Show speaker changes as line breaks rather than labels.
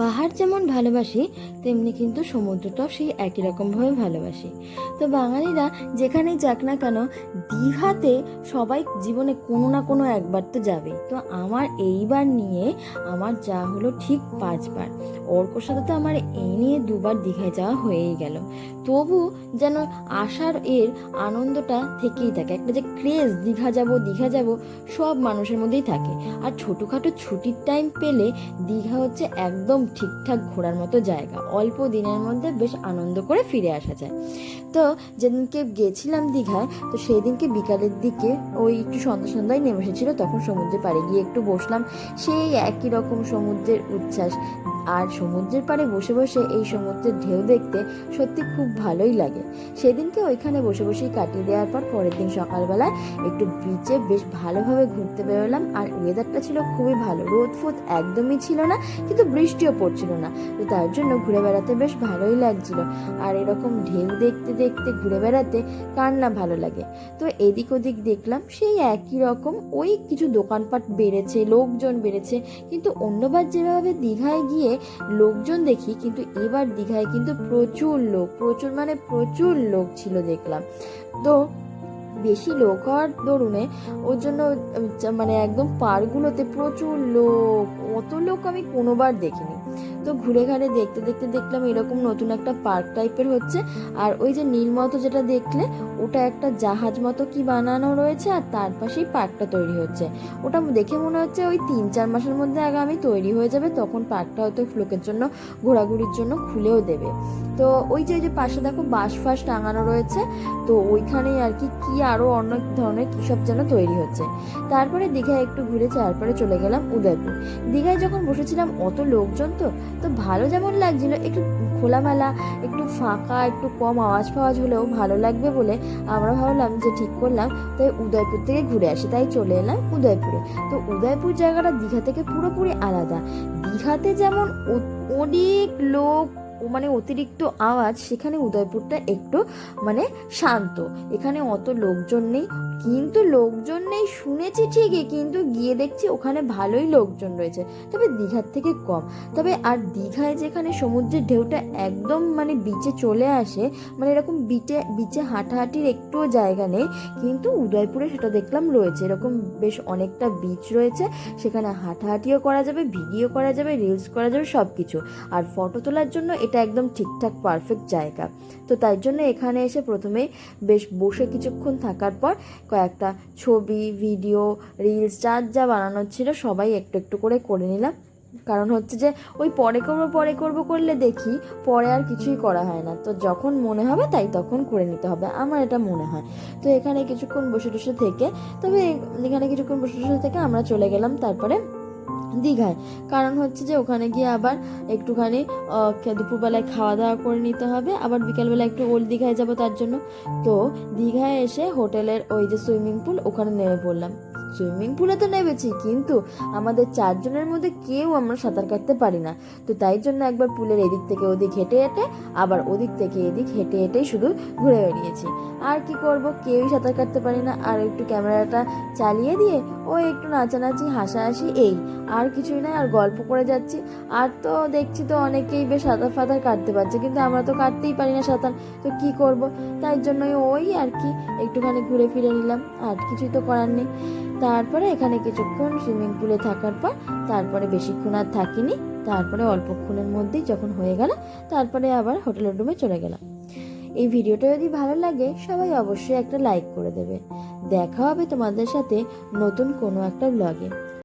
পাহাড় যেমন ভালোবাসি, তেমনি কিন্তু সমুদ্রটাও সেই একই রকমভাবে ভালোবাসি। তো বাঙালিরা যেখানেই যাক না কেন, দীঘাতে সবাই জীবনে কোনো না কোনো একবার তো যাবে তো আমার এইবার নিয়ে আমার যা হলো ঠিক পাঁচবার। অর্কর সাথে তো আমার এই নিয়ে দুবার দীঘায় যাওয়া হয়েই গেল। তবু যেন আসার এর আনন্দটা থেকেই থাকে। একটা যে ক্রেজ দীঘা যাব দীঘা যাব, সব মানুষের মধ্যেই থাকে। আর ছোটোখাটো ছুটির টাইম পেলে দীঘা হচ্ছে একদম ঠিকঠাক ঘোরার মতো জায়গা। অল্প দিনের মধ্যে বেশ আনন্দ করে ফিরে আসা যায়। তো যেদিনকে গেছিলাম দীঘায়, তো সেই দিনকে বিকালের দিকে ওই একটু সন্ধ্যা সন্ধ্যায় নেমে এসেছিল, তখন সমুদ্রের পাড়ে গিয়ে একটু বসলাম। সেই একই রকম সমুদ্রের উচ্ছ্বাস। আর সমুদ্রের পাড়ে বসে বসে এই সমুদ্রের ঢেউ দেখতে সত্যি খুব ভালোই লাগে। সেদিনকে ওইখানে বসে বসেই কাটিয়ে দেওয়ার পর পরের দিন সকালবেলায় একটু বিচে বেশ ভালোভাবে ঘুরতে বেরোলাম। আর ওয়েদারটা ছিল খুবই ভালো। রোদ ফোদ একদমই ছিল না, কিন্তু বৃষ্টিও পড়ছিল না। তো তার জন্য ঘুরে বেড়াতে বেশ ভালোই লাগছিল। আর এরকম ঢেউ দেখতে দেখতে ঘুরে বেড়াতে কার না ভালো লাগে। তো এদিক ওদিক দেখলাম সেই একই রকম, ওই কিছু দোকানপাট বেড়েছে, লোকজন বেড়েছে। কিন্তু অন্যবার যেভাবে দীঘায় গিয়ে লোকজন দেখি, কিন্তু এবার দীঘায় কিন্তু প্রচুর লোক, প্রচুর মানে প্রচুর লোক ছিল দেখলাম। তো বেশি লোক হওয়ার দরুনে ওর জন্য মানে একদম পার্কগুলোতে প্রচুর লোক, অত লোক আমি কোনোবার দেখিনি। তো ঘুরে ঘাড়ে দেখতে দেখতে দেখলাম এরকম নতুন একটা পার্ক টাইপের হচ্ছে। আর ওই যে নীল মতো যেটা দেখলে, ওটা একটা জাহাজ মতো কি বানানো রয়েছে আর তার পাশেই পার্কটা তৈরি হচ্ছে। ওটা দেখে মনে হচ্ছে ওই তিন চার মাসের মধ্যে আগামী তৈরি হয়ে যাবে, তখন পার্কটা হয়তো লোকের জন্য, ঘোরাঘুরির জন্য খুলেও দেবে। তো ওই যে ওই যে পাশে দেখো বাঁশ ফাঁস টাঙানো রয়েছে, তো ওইখানেই আর কি কি আরও অনেক ধরনের কী সব যেন তৈরি হচ্ছে। তারপরে দীঘায় একটু ঘুরে তারপরে চলে গেলাম উদয়পুর। দীঘায় যখন বসেছিলাম অত লোকজন তো তো ভালো যেমন লাগছিল, একটু খোলামেলা, একটু ফাঁকা, একটু কম আওয়াজ ফাওয়াজ হলেও ভালো লাগবে বলে আমরা ভাবলাম যে ঠিক করলাম। তাই উদয়পুর থেকে ঘুরে আসি, তাই চলে এলাম উদয়পুরে। তো উদয়পুর জায়গাটা দীঘা থেকে পুরোপুরি আলাদা। দীঘাতে যেমন অনেক লোক মানে অতিরিক্ত আওয়াজ, সেখানে উদয়পুরটা একটু মানে শান্ত। এখানে অত লোকজন নেই। কিন্তু লোকজন নেই, শুনেছি ঠিকই, কিন্তু গিয়ে দেখছি ওখানে ভালোই লোকজন রয়েছে। তবে দীঘার থেকে কম। তবে আর দীঘায় যেখানে সমুদ্রের ঢেউটা একদম মানে বিচে চলে আসে মানে এরকম বিচে বিচে হাঁটাহাঁটির একটুও জায়গা নেই, কিন্তু উদয়পুরে সেটা দেখলাম রয়েছে। এরকম বেশ অনেকটা বিচ রয়েছে, সেখানে হাঁটাহাঁটিও করা যাবে ভিডিও করা যাবে রিলস করা যাবে সব কিছু আর ফটো তোলার জন্য এটা একদম ঠিকঠাক পারফেক্ট জায়গা। তো তাই জন্য এখানে এসে প্রথমেই বেশ বসে কিছুক্ষণ থাকার পর কয়েকটা ছবি ভিডিও রিলস যার যা বানানোর ছিল সবাই একটু একটু করে করে নিলাম। কারণ হচ্ছে যে ওই পরে করব পরে করব করলে দেখি পরে আর কিছুই করা হয় না। তো যখন মনে হবে তাই তখন করে নিতে হবে, আমার এটা মনে হয়। তো এখানে কিছুক্ষণ বসে টসে থেকে, তবে এখানে কিছুক্ষণ বসে টসে থেকে আমরা চলে গেলাম, তারপরে দীঘায়। কারণ হচ্ছে যে ওখানে গিয়ে আবার একটুখানি দুপুরবেলায় খাওয়া দাওয়া করে নিতে হবে। আবার বিকালবেলা একটু ওল্ড দীঘায় যাব তার জন্য। তো দীঘায় এসে হোটেলের ওই যে সুইমিং পুল ওখানে নেমে পড়লাম। সুইমিং পুলে তো নেমেছি, কিন্তু আমাদের চারজনের মধ্যে কেউ আমরা সাঁতার কাটতে পারি না। তো তাই জন্য একবার পুলের এদিক থেকে ওদিক হেঁটে হেঁটে, আবার ওদিক থেকে এদিক হেঁটে হেঁটেই শুধু ঘুরে বেরিয়েছি আর কি করব? কেউই সাঁতার কাটতে পারি না। আর একটু ক্যামেরাটা চালিয়ে দিয়ে ওই একটু নাচানাচি, হাসাহাসি, এই, আর কিছুই না আর গল্প করে যাচ্ছি। আর তো দেখছি তো অনেকেই বেশ সাঁতার ফাতার কাটতে পারছে, কিন্তু আমরা তো কাটতেই পারি না সাঁতার, তো কি করব? তাই জন্যই ওই আর কি, একটুখানি ঘুরে ফিরে নিলাম, আর কিছুই তো করার নেই। তারপরে এখানে কিছুক্ষণ সুইমিং পুলে থাকার পর, তারপরে বেশিক্ষণ আর থাকিনি, তারপরে অল্পক্ষণের মধ্যেই যখন হয়ে গেল, তারপরে আবার হোটেলের রুমে চলে গেলাম। এই ভিডিওটা যদি ভালো লাগে, সবাই অবশ্যই একটা লাইক করে দেবে। দেখা হবে তোমাদের সাথে নতুন কোনো একটা ব্লগে